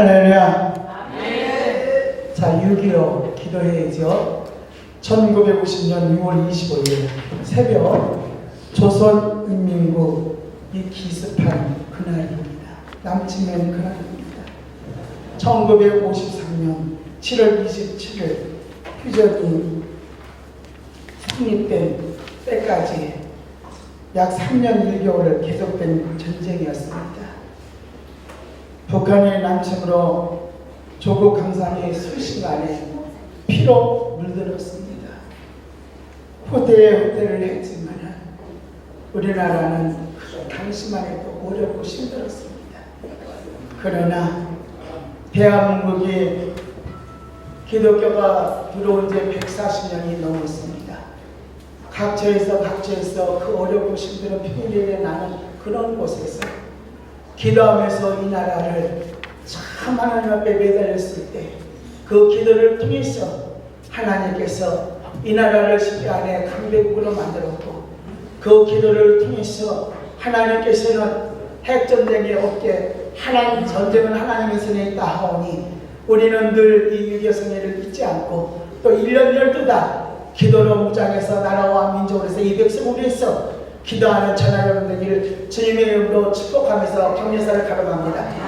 할렐루야. 자, 6.25 기도해야죠. 1950년 6월 25일 새벽 조선인민국 이 기습한 그날입니다. 남침된 그날입니다. 1953년 7월 27일 휴전이 성립된 때까지 약 3년 1개월을 계속된 전쟁이었습니다. 북한의 남침으로 조국 강산이 수시간에 피로 물들었습니다. 후대에 후대를 했지만 우리나라는 그 당시만 해도 어렵고 힘들었습니다. 그러나 대한민국이 기독교가 들어온 지 140년이 넘었습니다. 각처에서 각처에서 그 어렵고 힘든 피리에 나는 그런 곳에서 기도하면서 이 나라를 참 하나님 앞에 매달렸을 때 그 기도를 통해서 하나님께서 이 나라를 10대 안에 강대국으로 만들었고 그 기도를 통해서 하나님께서는 핵전쟁이 없게 하나님 전쟁은 하나님의 손에 있다 하오니 우리는 늘 이 유교성애를 잊지 않고 또 1년 12달 기도로 무장해서 나라와 민족으로서 이 백성을 위해서 기도하는 전하 여러분들 주님의 이름으로 축복하면서 경례사를 가름합니다.